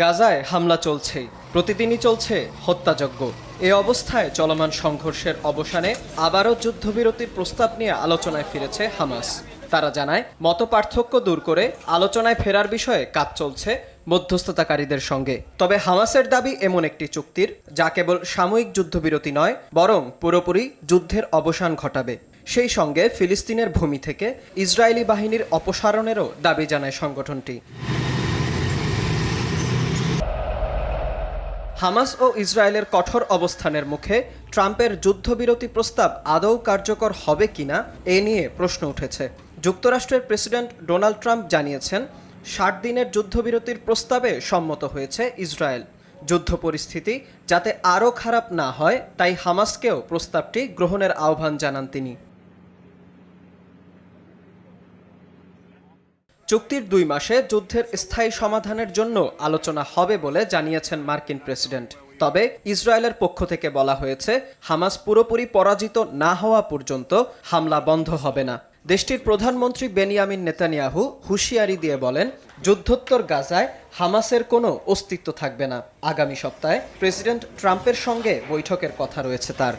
গাজায় হামলা চলছেই প্রতিদিনই চলছে হত্যাযজ্ঞ। এ অবস্থায় চলমান সংঘর্ষের অবসানে আবারও যুদ্ধবিরতির প্রস্তাব নিয়ে আলোচনায় ফিরেছে হামাস। তারা জানায় মত পার্থক্য দূর করে আলোচনায় ফেরার বিষয়ে কাজ চলছে মধ্যস্থতাকারীদের সঙ্গে। তবে হামাসের দাবি এমন একটি চুক্তির, যা কেবল সাময়িক যুদ্ধবিরতি নয়, বরং পুরোপুরি যুদ্ধের অবসান ঘটাবে। সেই সঙ্গে ফিলিস্তিনের ভূমি থেকে ইসরায়েলি বাহিনীর অপসারণেরও দাবি জানায় সংগঠনটি। হামাস ও ইসরায়েলের কঠোর অবস্থানের মুখে ট্রাম্পের যুদ্ধবিরতি প্রস্তাব আদৌ কার্যকর হবে কিনা এ নিয়ে প্রশ্ন উঠেছে। যুক্তরাষ্ট্রের প্রেসিডেন্ট ডোনাল্ড ট্রাম্প জানিয়েছেন, ষাট দিনের যুদ্ধবিরতির প্রস্তাবে সম্মত হয়েছে ইসরায়েল। যুদ্ধ পরিস্থিতি যাতে আরও খারাপ না হয়, তাই হামাসকেও প্রস্তাবটি গ্রহণের আহ্বান জানান তিনি। চুক্তির দুই মাসে যুদ্ধের স্থায়ী সমাধানের জন্য আলোচনা হবে বলে জানিয়েছেন মার্কিন প্রেসিডেন্ট। তবে ইসরায়েলের পক্ষ থেকে বলা হয়েছে, হামাস পুরোপুরি পরাজিত না হওয়া পর্যন্ত হামলা বন্ধ হবে না। দেশটির প্রধানমন্ত্রী বেনিয়ামিন নেতানিয়াহু হুঁশিয়ারি দিয়ে বলেন, যুদ্ধোত্তর গাজায় হামাসের কোনো অস্তিত্ব থাকবে না। আগামী সপ্তাহে প্রেসিডেন্ট ট্রাম্পের সঙ্গে বৈঠকের কথা রয়েছে তার।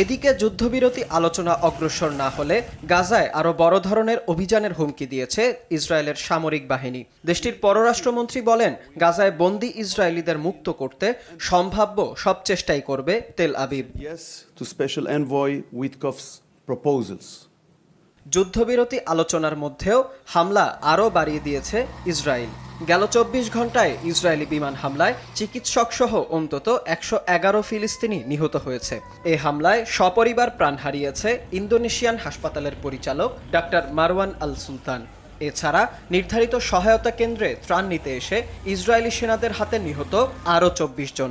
এদিকে যুদ্ধবিরতি আলোচনা অগ্রসর না হলে গাজায় আরও বড় ধরনের অভিযানের হুমকি দিয়েছে ইসরায়েলের সামরিক বাহিনী। দেশটির পররাষ্ট্রমন্ত্রী বলেন গাজায় বন্দি ইসরায়েলিদের মুক্ত করতে সম্ভাব্য সব চেষ্টাই করবে তেল আবিব. যুদ্ধবিরতি আলোচনার মধ্যেও হামলা আরও বাড়িয়ে দিয়েছে ইসরায়েল। গেল চব্বিশ ঘন্টায় ইসরায়েলি বিমান হামলায় চিকিৎসক সহ অন্তত একশো এগারো ফিলিস্তিনি নিহত হয়েছে। এ হামলায় সপরিবার প্রাণ হারিয়েছে ইন্দোনেশিয়ান হাসপাতালের পরিচালক ডাক্তার মারওয়ান আল সুলতান। এছাড়া নির্ধারিত সহায়তা কেন্দ্রে ত্রাণ নিতে এসে ইসরায়েলি সেনাদের হাতে নিহত আরও চব্বিশ জন।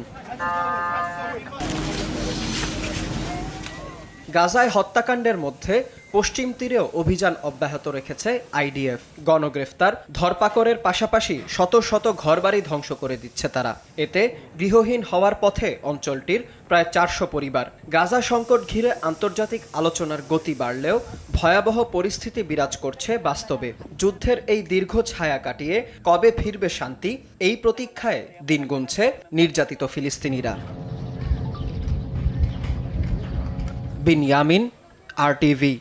গাজায় হত্যাকাণ্ডের মধ্যে পশ্চিম তীরেও অভিযান অব্যাহত রেখেছে আইডিএফ। গণগ্রেফতার, ধরপাকড়ের পাশাপাশি শত শত ঘরবাড়ি ধ্বংস করে দিচ্ছে তারা। এতে গৃহহীন হওয়ার পথে অঞ্চলটির প্রায় চারশো পরিবার। গাজা সংকট ঘিরে আন্তর্জাতিক আলোচনার গতি বাড়লেও ভয়াবহ পরিস্থিতি বিরাজ করছে বাস্তবে। যুদ্ধের এই দীর্ঘ ছায়া কাটিয়ে কবে ফিরবে শান্তি, এই প্রতীক্ষায় দিন গুনছে নির্যাতিত ফিলিস্তিনিরা। Bin Yamin R T V.